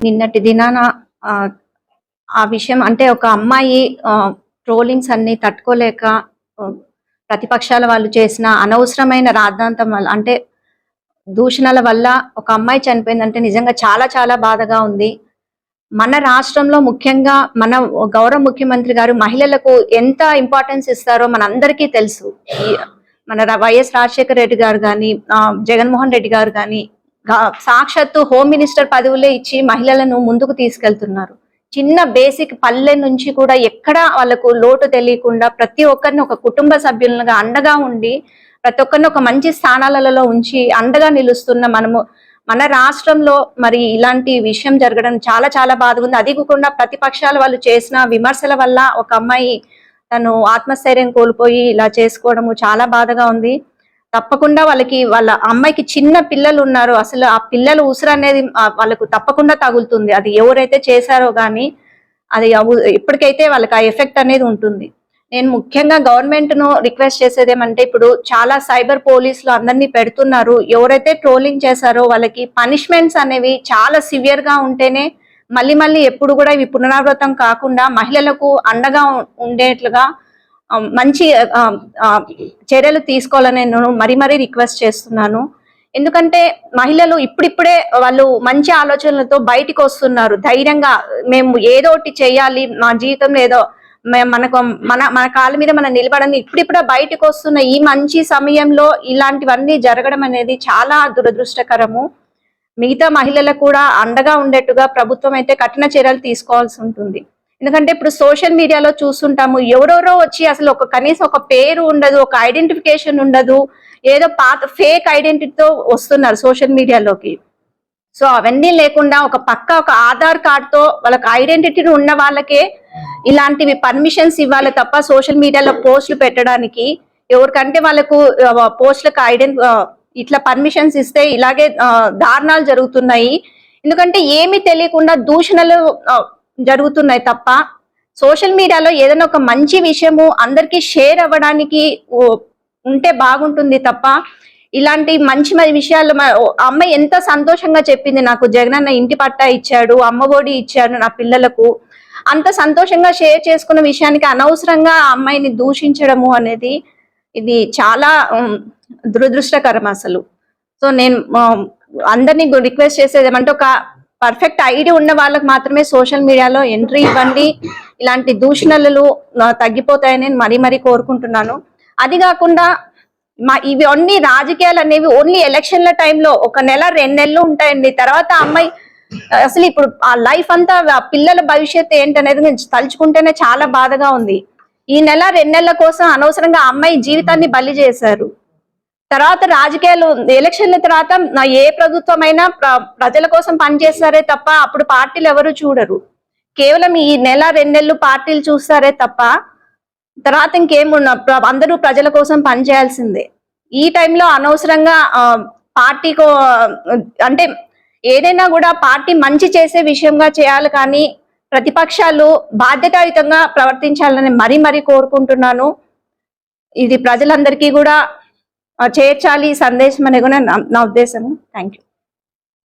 నిన్నటి దినాన ఆ, విషయం అంటే ఒక అమ్మాయి ట్రోలింగ్స్ అన్ని తట్టుకోలేక ప్రతిపక్షాల వాళ్ళు చేసిన అనవసరమైన రాద్ధాంతం వల్ల అంటే దూషణల వల్ల ఒక అమ్మాయి చనిపోయిందంటే నిజంగా చాలా చాలా బాధగా ఉంది. మన రాష్ట్రంలో ముఖ్యంగా మన గౌరవ ముఖ్యమంత్రి గారు మహిళలకు ఎంత ఇంపార్టెన్స్ ఇస్తారో మనందరికీ తెలుసు. మన వైఎస్ రాజశేఖర రెడ్డి గారు కానీ జగన్మోహన్ రెడ్డి గారు కానీ సాక్షాత్తు హోమ్ మినిస్టర్ పదవులే ఇచ్చి మహిళలను ముందుకు తీసుకెళ్తున్నారు. చిన్న బేసిక్ పల్లె నుంచి కూడా ఎక్కడ వాళ్ళకు లోటు తెలియకుండా ప్రతి ఒక్కరిని ఒక కుటుంబ సభ్యులుగా అండగా ఉండి ప్రతి ఒక్కరిని ఒక మంచి స్థానాలలో ఉంచి అండగా నిలుస్తున్న మనము మన రాష్ట్రంలో మరి ఇలాంటి విషయం జరగడం చాలా చాలా బాధ ఉంది. అది కాకుండా ప్రతిపక్షాలు వాళ్ళు చేసిన విమర్శల వల్ల ఒక అమ్మాయి తను ఆత్మస్థైర్యం కోల్పోయి ఇలా చేసుకోవడము చాలా బాధగా ఉంది. తప్పకుండా వాళ్ళకి వాళ్ళ అమ్మాయికి చిన్న పిల్లలు ఉన్నారు అసలు ఆ పిల్లల ఉసురు అనేది వాళ్ళకు తప్పకుండా తగులుతుంది. అది ఎవరైతే చేశారో కానీ అది ఇప్పటికైతే వాళ్ళకి ఆ ఎఫెక్ట్ అనేది ఉంటుంది. నేను ముఖ్యంగా గవర్నమెంట్ను రిక్వెస్ట్ చేసేది ఏమంటే ఇప్పుడు చాలా సైబర్ పోలీసులు అందరినీ పెడుతున్నారు. ఎవరైతే ట్రోలింగ్ చేశారో వాళ్ళకి పనిష్మెంట్స్ అనేవి చాలా సివియర్గా ఉంటేనే మళ్ళీ మళ్ళీ ఎప్పుడు కూడా ఇవి పునరావృతం కాకుండా మహిళలకు అండగా ఉండేట్లుగా మంచి చర్యలు తీసుకోవాలని నేను మరీ మరీ రిక్వెస్ట్ చేస్తున్నాను. ఎందుకంటే మహిళలు ఇప్పుడిప్పుడే వాళ్ళు మంచి ఆలోచనలతో బయటికి వస్తున్నారు. ధైర్యంగా మేము ఏదో ఒకటి చేయాలి. మా జీవితంలో ఏదో మనకు మన మన కాళ్ళ మీద మనం నిలబడని ఇప్పుడిప్పుడే బయటకు వస్తున్న ఈ మంచి సమయంలో ఇలాంటివన్నీ జరగడం అనేది చాలా దురదృష్టకరము. మిగతా మహిళలకు కూడా అండగా ఉండేట్టుగా ప్రభుత్వం అయితే కఠిన చర్యలు తీసుకోవాల్సి ఉంటుంది. ఎందుకంటే ఇప్పుడు సోషల్ మీడియాలో చూస్తుంటాము ఎవరెవరో వచ్చి అసలు ఒక కనీసం ఒక పేరు ఉండదు ఒక ఐడెంటిఫికేషన్ ఉండదు ఏదో పాత ఫేక్ ఐడెంటిటీతో వస్తున్నారు సోషల్ మీడియాలోకి. సో అవన్నీ లేకుండా ఒక పక్క ఒక ఆధార్ కార్డ్తో వాళ్ళకి ఐడెంటిటీ ఉన్న వాళ్ళకే ఇలాంటివి పర్మిషన్స్ ఇవ్వాలి తప్ప సోషల్ మీడియాలో పోస్టులు పెట్టడానికి. ఎవరికంటే వాళ్ళకు పోస్టులకు ఐడెంటి ఇట్లా పర్మిషన్స్ ఇస్తే ఇలాగే దారుణాలు జరుగుతున్నాయి. ఎందుకంటే ఏమీ తెలియకుండా దూషణలు జరుగుతున్నాయి తప్ప సోషల్ మీడియాలో ఏదైనా ఒక మంచి విషయము అందరికీ షేర్ అవ్వడానికి ఉంటే బాగుంటుంది తప్ప ఇలాంటి మంచి మంచి విషయాలు అమ్మ అమ్మాయి ఎంత సంతోషంగా చెప్పింది. నాకు జగనన్న ఇంటి పట్టా ఇచ్చాడు అమ్మ ఒడి ఇచ్చాడు నా పిల్లలకు. అంత సంతోషంగా షేర్ చేసుకున్న విషయానికి అనవసరంగా ఆ అమ్మాయిని దూషించడము అనేది ఇది చాలా దురదృష్టకరం అసలు. సో నేను అందరినీ రిక్వెస్ట్ చేసేది ఏమంటే ఒక పర్ఫెక్ట్ ఐడి ఉన్న వాళ్ళకి మాత్రమే సోషల్ మీడియాలో ఎంట్రీ ఇవ్వండి. ఇలాంటి దూషణలు తగ్గిపోతాయని నేను మరీ మరీ కోరుకుంటున్నాను. అది కాకుండా మా ఇవి అన్ని రాజకీయాలు అనేవి ఓన్లీ ఎలక్షన్ల టైంలో ఒక నెల రెండు నెలలు ఉంటాయండి. తర్వాత అమ్మాయి అసలు ఇప్పుడు ఆ లైఫ్ అంతా పిల్లల భవిష్యత్తు ఏంటనేది నేను తలుచుకుంటేనే చాలా బాధగా ఉంది. ఈ నెల రెండు నెలల కోసం అనవసరంగా అమ్మాయి జీవితాన్ని బలి చేశారు. తర్వాత రాజకీయాలు ఎలక్షన్ల తర్వాత ఏ ప్రభుత్వం అయినా ప్ర- ప్రజల కోసం పనిచేస్తారే తప్ప అప్పుడు పార్టీలు ఎవరు చూడరు. కేవలం ఈ నెల రెండు నెలలు పార్టీలు చూస్తారే తప్ప తర్వాత ఇంకేమున్న అందరూ ప్రజల కోసం పనిచేయాల్సిందే. ఈ టైంలో అనవసరంగా పార్టీకో అంటే ఏదైనా కూడా పార్టీ మంచి చేసే విషయంగా చేయాలి కానీ ప్రతిపక్షాలు బాధ్యతాయుతంగా ప్రవర్తించాలని మరీ మరీ కోరుకుంటున్నాను. ఇది ప్రజలందరికీ కూడా చేర్చాలి ఈ సందేశం అనే కూడా నా- నా ఉద్దేశం థ్యాంక్ యూ